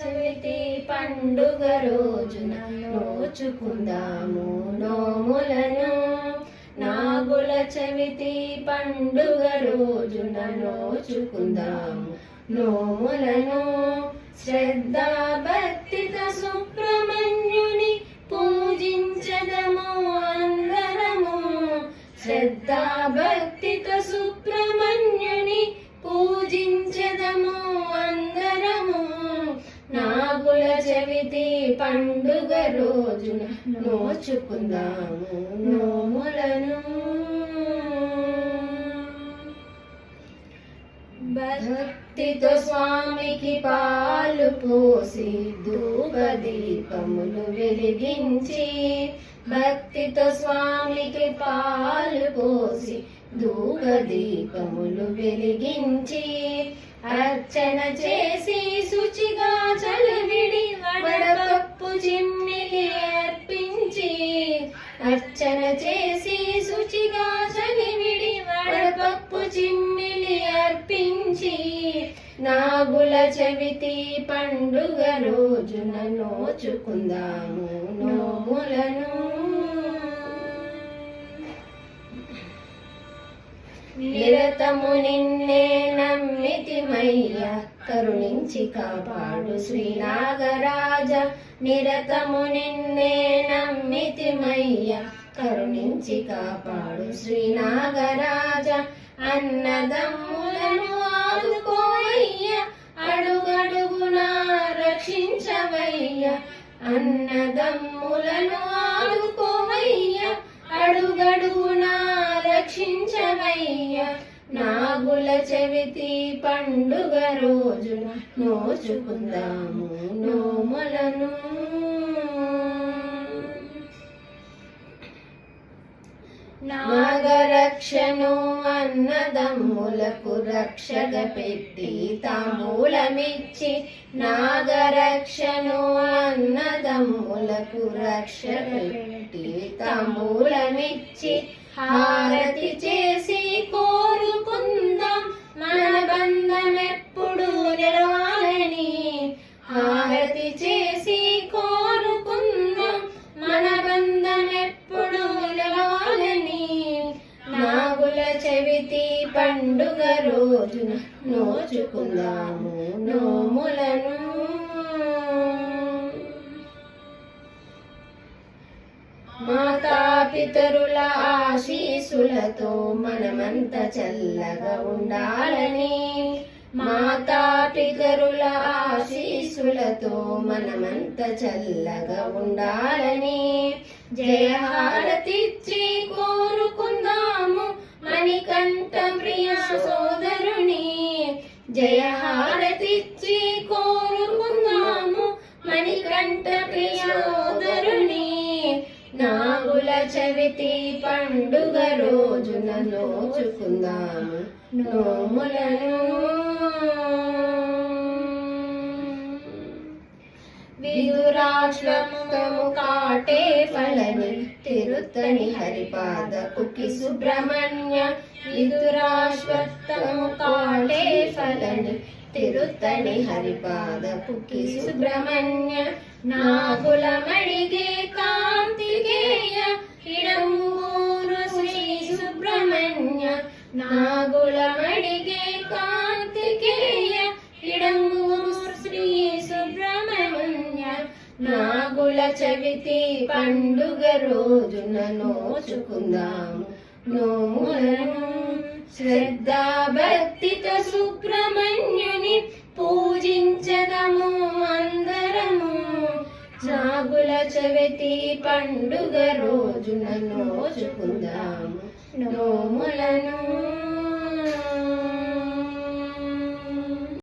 చవితి పండుగ రోజున నోచుకుందాము నోములను. నాగుల చవితి పండుగ రోజున నోచుకుందాము నోములను. శ్రద్ధా భక్తిత సుబ్రహ్మణ్యుని పూజించదము అందరము. శ్రద్ధా భక్తిత సుబ్ర పండుగ రోజున నోచుకుందాము. నోములను భక్తితో స్వామికి పాలు పోసి ధూప దీపములు వెలిగించి భక్తితో స్వామికి పాలు పోసి ధూప దీపములు వెలిగించి అర్చన చేసి చేసి శుచిగా చలివిడి వడపప్పు చిమ్మిలి అర్పించి నాగుల చవితి పండుగ రోజున నోచుకుందాము నోములను. నిరతము నిన్నే నమ్మితిమయ్య కరుణించి కాపాడు శ్రీనాగరాజ. నిరతము నిన్నే నమ్మితిమయ్య కరుణించి కాపాడు శ్రీనాగరాజ. అన్నదమ్ములను ఆదుకోవయ్య అడుగడుగునా రక్షించవయ్య. అన్నదమ్ములను ఆదుకోవయ్య అడుగడుగునా రక్షించవయ్య. నాగుల చవితి పండుగ రోజున నోచుకుందాము నోములను. నాగరక్షను అన్నదమ్ములకు రక్షగ పెట్టి తాంబూలమిచ్చి నాగరక్షను అన్నదమ్ములకు రక్షగ పెట్టి తాంబూలమిచ్చి హారతి చేసి కోరుకుందాం. మన బంధం ఎప్పుడు నిలవాలని హారతి చేసి చవితి పండుగ రోజున నోచుకుందాము నోములను. మాతాపితరుల ఆశీసులతో మనమంత చల్లగా ఉండాలని మాతాపితరుల ఆశీసులతో మనమంత చల్లగా ఉండాలని జయహారతిచ్చి జయహారతిచ్చి కోరుకుందాము మణికంఠ ప్రియోదరుని. నాగుల చవితి పండుగ రోజున నోచుకుందాము నోములను విదురాశ్వముఖము కాటే ఫలని. తిరుత్తని హరిపాద కుకి సుబ్రహ్మణ్య విదురాశ్వత్థము కాటే ఫలని. తిరుత్తని హరిపాద కుకి సుబ్రహ్మణ్య నాగుల మడిగే కాంతికేయ ఇడమూరు శ్రీ సుబ్రహ్మణ్య నాగుల మడిగే చవితి పండుగ రోజున నోచుకుందాము. నోములను శ్రద్ధా భక్తితో సుబ్రహ్మణ్యుని పూజించదము అందరము. నాగుల చవితి పండుగ రోజున నోచుకుందాము. నోములను